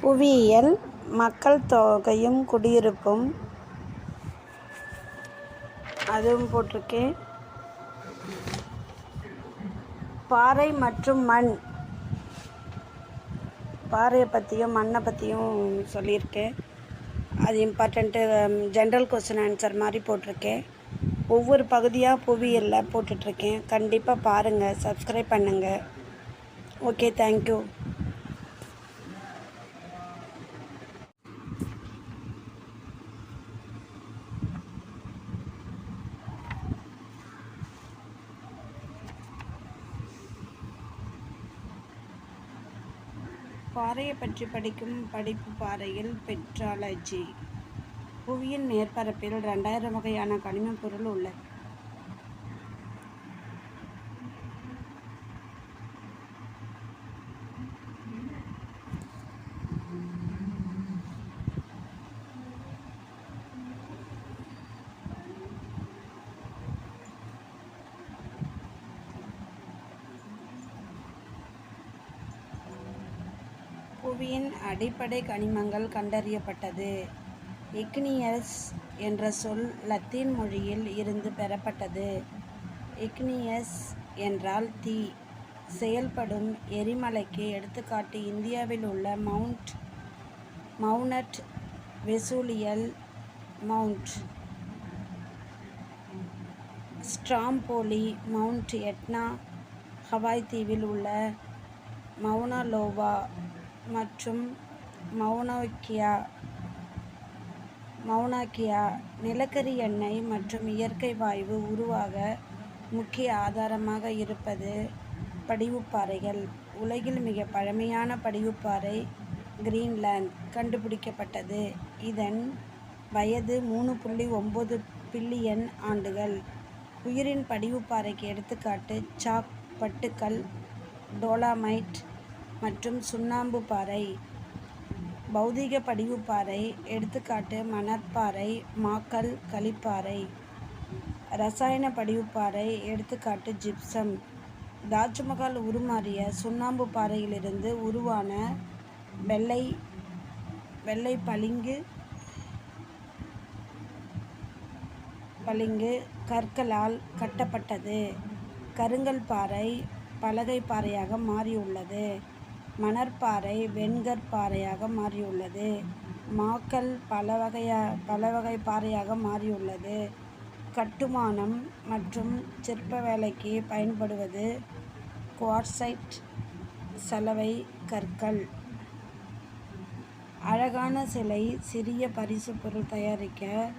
புவியியல் மக்கள் தொகையும் குடியிருப்பும். அதுவும் போட்டிருக்கேன். பாறை மற்றும் மண். பாறையை பற்றியும் மண்ணை பற்றியும் சொல்லியிருக்கேன். அது இம்பார்ட்டண்ட்டு ஜென்ரல் கொஸ்டின் ஆன்சர் மாதிரி போட்டிருக்கேன். ஒவ்வொரு பகுதியாக புவியியலில் போட்டுட்ருக்கேன். கண்டிப்பாக பாருங்கள் சப்ஸ்கிரைப் பண்ணுங்கள் ஓகே தேங்க்யூ பாறையை பற்றி படிக்கும் படிப்பு பாறையில் பெட்ராலஜி புவியின் மேற்பரப்பில் ரெண்டாயிரம் வகையான கனிமப் பொருள் உள்ளது புவியின் அடிப்படை கனிமங்கள் கண்டறியப்பட்டது. இக்னியஸ் என்ற சொல் லத்தீன் மொழியில் இருந்து பெறப்பட்டது. இக்னியஸ் என்றால் தீ. செயல்படும் எரிமலைக்கு எடுத்துக்காட்டு இந்தியாவில் உள்ள mount mount வெசூலியல் mount. Stromboli Mount Etna Hawaii தீவில் உள்ள மவுனலோவா மற்றும் மவுனோக்கியா மௌனாக்கியா நிலக்கரி எண்ணெய் மற்றும் இயற்கை வாயு உருவாக முக்கிய ஆதாரமாக இருப்பது படிவுப்பாறைகள் உலகில் மிக பழமையான படிவுப்பாறை கிரீன்லாந்து கண்டுபிடிக்கப்பட்டது. இதன் வயது மூணு புள்ளி ஒம்பது பில்லியன் ஆண்டுகள். உயிரின் படிவுப்பாறைக்கு எடுத்துக்காட்டு சாக் பட்டுக்கல் டோலாமைட் மற்றும் சுண்ணாம்பு பாறை. பௌதீக படிவுப்பாறை எடுத்துக்காட்டு மணற்பாறை மாக்கல் களிப்பாறை ரசாயன படிவுப்பாறை எடுத்துக்காட்டு ஜிப்சம். தாஜ்மஹால் உருமாறிய சுண்ணாம்பு பாறையிலிருந்து உருவான வெள்ளை வெள்ளை பளிங்கு பளிங்கு கற்களால் கட்டப்பட்டது. கருங்கல் பாறை பலகை பாறையாக மாறியுள்ளது. மணற்பாறை வெண்கற் பாறையாக மாறியுள்ளது. மாக்கல் பல வகையா பல வகை பாறையாக மாறியுள்ளது. கட்டுமானம் மற்றும் சிற்ப வேலைக்கு பயன்படுவது குவார்சைட் சலவை கற்கள். அழகான சிலை சிறிய பரிசு பொருள் தயாரிக்க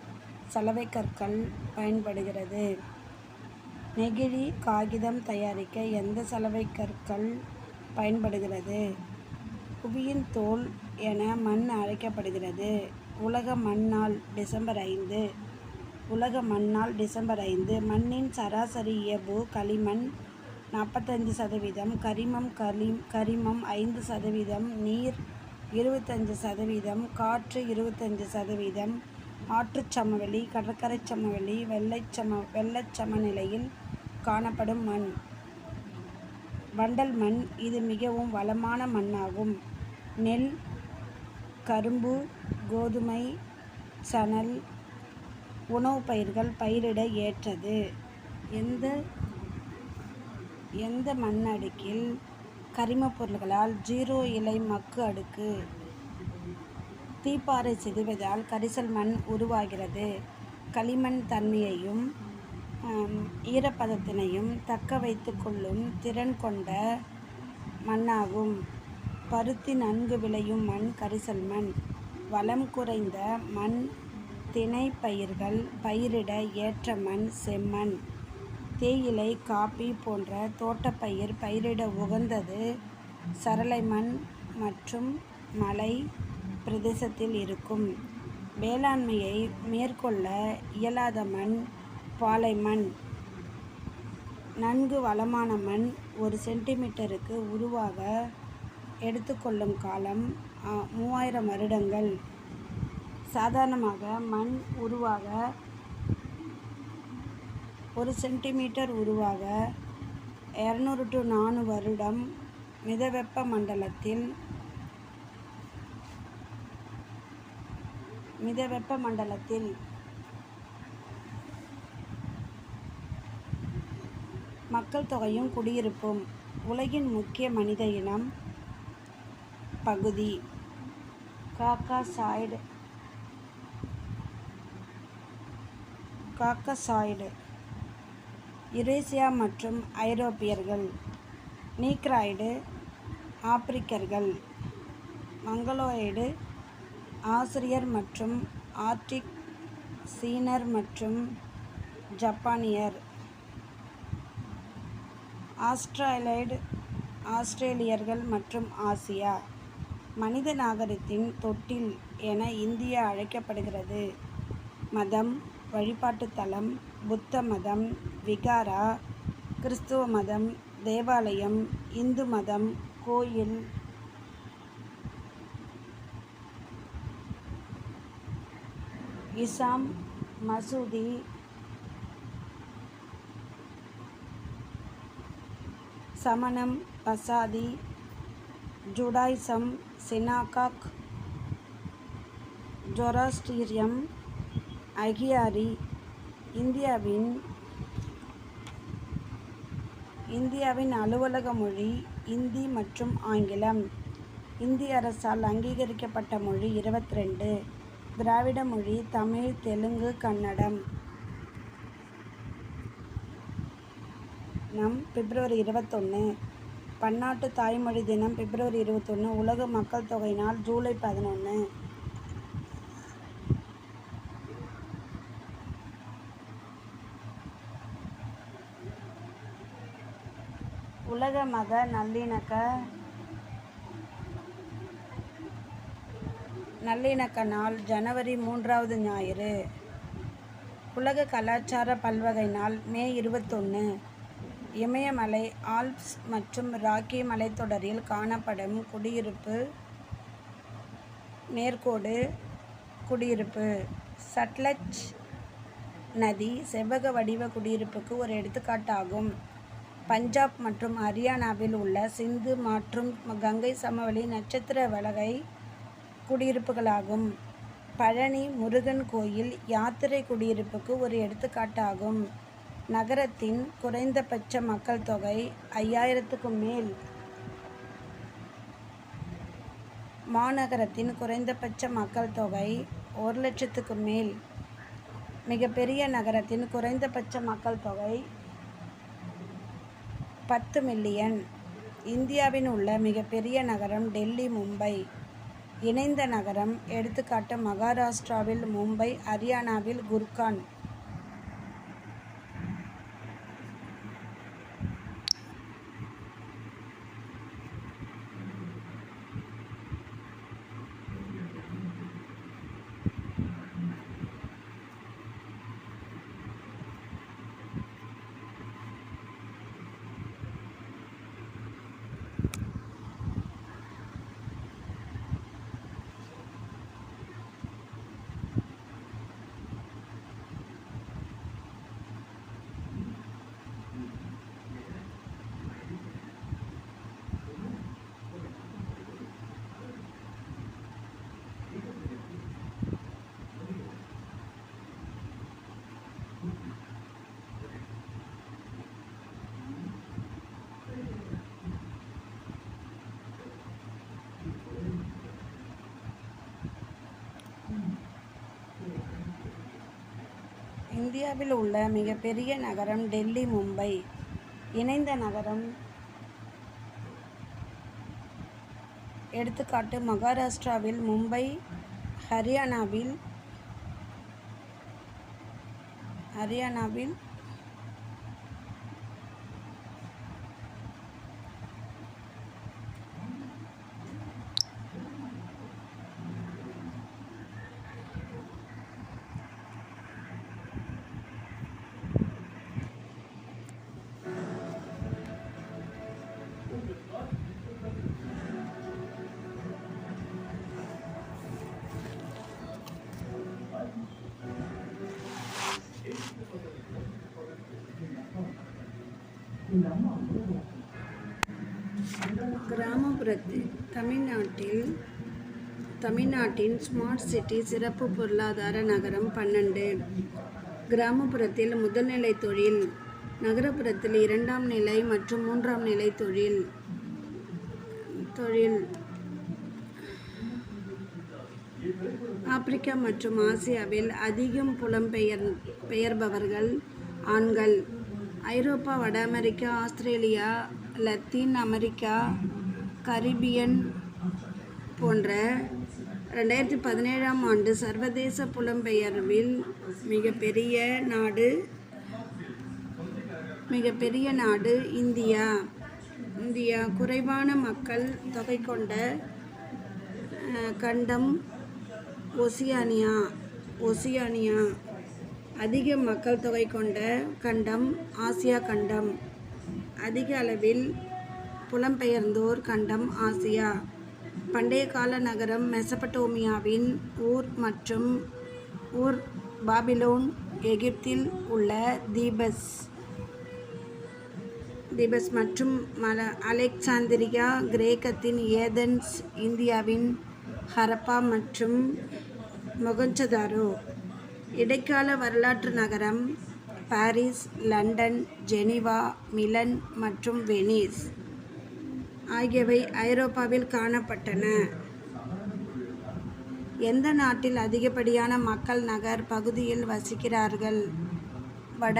சலவை கற்கள் பயன்படுகிறது. நெகிழி காகிதம் தயாரிக்க எந்த சலவை கற்கள் பயன்படுகிறது. புவியின் தோல் என மண் அழைக்கப்படுகிறது. உலக மண்ணால் டிசம்பர் ஐந்து. உலக மண்ணால் டிசம்பர் ஐந்து. மண்ணின் சராசரி இயல்பு களிமண் நாற்பத்தஞ்சு சதவீதம் கரிமம் களி கரிமம் ஐந்து சதவீதம் நீர் இருபத்தஞ்சு சதவீதம் காற்று இருபத்தஞ்சு சதவீதம் ஆற்றுச் சமவெளி கடற்கரை சமவெளி வெள்ளைச் சம வெள்ளச் சமநிலையில் காணப்படும் மண். வண்டல் மண் இது மிகவும் வளமான மண்ணாகும். நெல் கரும்பு கோதுமை சணல் உணவுப் பயிர்கள் பயிரிட ஏற்றது. எந்த எந்த மண் அடுக்கில் கரிமப் பொருள்களால் ஜீரோ இலை மக்கு அடுக்கு தீப்பாறை சிதைவதால் கரிசல் மண் உருவாகிறது. களிமண் தன்மையையும் ஈரப்பதத்தினையும் தக்க வைத்து கொள்ளும் திறன் கொண்ட மண்ணாகும். பருத்தி நன்கு விளையும் மண் கரிசல் மண். வளம் குறைந்த மண் திணை பயிர்கள் பயிரிட ஏற்ற மண் செம்மண். தேயிலை காப்பி போன்ற தோட்டப்பயிர் பயிரிட உகந்தது சரளை மண் மற்றும் மலை பிரதேசத்தில் இருக்கும். வேளாண்மையை மேற்கொள்ள இயலாத மண் பாலை மண் நன்கு வளமான மண் ஒரு சென்டிமீட்டருக்கு உருவாக எடுத்துக்கொள்ளும் காலம் மூவாயிரம் வருடங்கள். சாதாரணமாக மண் உருவாக ஒரு சென்டிமீட்டர் உருவாக இரநூறு டு நானூறு வருடம் மிதவெப்ப மண்டலத்தில் மிதவெப்ப மண்டலத்தில் மக்கள் தொகையும் குடியிருப்பும் உலகின் முக்கிய மனித இனம். பகுதி. காக்காசாய்டு காக்கசாய்டு யுரேசியா மற்றும் ஐரோப்பியர்கள். நீக்ராய்டு. ஆப்பிரிக்கர்கள். மங்கலோய்டு ஆசிரியர் மற்றும் ஆர்டிக் சீனர் மற்றும் ஜப்பானியர். ஆஸ்ட்ரேலைடு ஆஸ்திரேலியர்கள் மற்றும் ஆசியா மனித நாகரிகத்தின் தொட்டில் என இந்தியா அழைக்கப்படுகிறது. மதம் வழிபாட்டுத் தலம் புத்த மதம் விகாரா கிறிஸ்துவ மதம் தேவாலயம் இந்து மதம் கோயில் இசாம் மசூதி சமணம் பசாதி ஜுடாயிசம் சினாகாக் ஜொராஸ்டீரியம் அகியாரி இந்தியாவின் இந்தியாவின் அலுவலக மொழி இந்தி மற்றும் ஆங்கிலம். இந்திய அரசால் அங்கீகரிக்கப்பட்ட மொழி இருபத்தி ரெண்டு திராவிட மொழி தமிழ் தெலுங்கு கன்னடம். நம் பிப்ரவரி இருபத்தொன்று பன்னாட்டு தாய்மொழி தினம் பிப்ரவரி இருபத்தொன்று உலக மக்கள் தொகை நாள் ஜூலை பதினொன்று உலக மத நல்லிணக்க நல்லிணக்க நாள் ஜனவரி மூன்றாவது ஞாயிறு. உலக கலாச்சார பல்வகை நாள் மே இருபத்தொன்று இமயமலை ஆல்ப்ஸ் மற்றும் ராக்கி மலைத்தொடரில் காணப்படும் குடியிருப்பு நேர்கோடு குடியிருப்பு சட்லஜ் நதி செவ்வக வடிவ குடியிருப்புக்கு ஒரு எடுத்துக்காட்டாகும். பஞ்சாப் மற்றும் ஹரியானாவில் உள்ள சிந்து மற்றும் கங்கை சமவெளி நட்சத்திர வலகை குடியிருப்புகளாகும். பழனி முருகன் கோயில் யாத்திரை குடியிருப்புக்கு ஒரு எடுத்துக்காட்டாகும். நகரத்தின் குறைந்தபட்ச மக்கள் தொகை ஐயாயிரத்துக்கும் மேல். மாநகரத்தின் குறைந்தபட்ச மக்கள் தொகை ஒரு லட்சத்துக்கு மேல். மிகப்பெரிய நகரத்தின் குறைந்தபட்ச மக்கள் தொகை பத்து மில்லியன். இந்தியாவின் உள்ள மிகப்பெரிய நகரம் டெல்லி மும்பை. இணைந்த நகரம் எடுத்துக்காட்டு மகாராஷ்டிராவில் மும்பை ஹரியானாவில் குர்கான். இந்தியாவில் உள்ள மிகப்பெரிய நகரம் டெல்லி மும்பை. இணைந்த நகரம். எடுத்துக்காட்டு மகாராஷ்டிராவில் மும்பை ஹரியானாவில் ஹரியானாவில் கிராமப்புறத்தில் தமிழ்நாட்டில் தமிழ்நாட்டின் ஸ்மார்ட் சிட்டி சிறப்பு பொருளாதார நகரம் பன்னெண்டு. கிராமப்புறத்தில் முதல்நிலை தொழில் நகரப்புறத்தில் இரண்டாம் நிலை மற்றும் மூன்றாம் நிலை தொழில் தொழில். ஆப்பிரிக்கா மற்றும் ஆசியாவில் அதிகம் புலம்பெயர் பெயர்பவர்கள் ஆண்கள். ஐரோப்பா வட America Australia Latin America Caribbean போன்ற ரெண்டாயிரத்தி பதினேழாம் ஆண்டு சர்வதேச புலம்பெயர்வில் மிகப்பெரிய நாடு மிகப்பெரிய நாடு இந்தியா. இந்தியா குறைவான மக்கள் தொகை கொண்ட கண்டம் ஒசியானியா ஒசியானியா அதிக மக்கள் தொகை கொண்ட கண்டம் ஆசியா கண்டம். அதிக அளவில் புலம்பெயர்ந்தோர் கண்டம் ஆசியா. பண்டைய கால நகரம் மெசபடோமியாவின் ஊர் மற்றும் ஊர் பாபிலோன் எகிப்தில் உள்ள தீபஸ். தீபஸ் மற்றும் மல அலெக்சாந்திரியா கிரேக்கத்தின் ஏதென்ஸ் இந்தியாவின் ஹரப்பா மற்றும் மொகஞ்சதாரோ. இடைக்கால வரலாற்று நகரம் பாரிஸ் லண்டன் ஜெனீவா மிலன் மற்றும் வெனிஸ் ஆகியவை ஐரோப்பாவில் காணப்பட்டன. எந்த நாட்டில் அதிகப்படியான மக்கள் நகர் பகுதியில் வசிக்கிறார்கள்? வட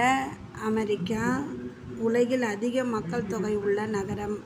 அமெரிக்கா உலகில் அதிக மக்கள் தொகை உள்ள நகரம்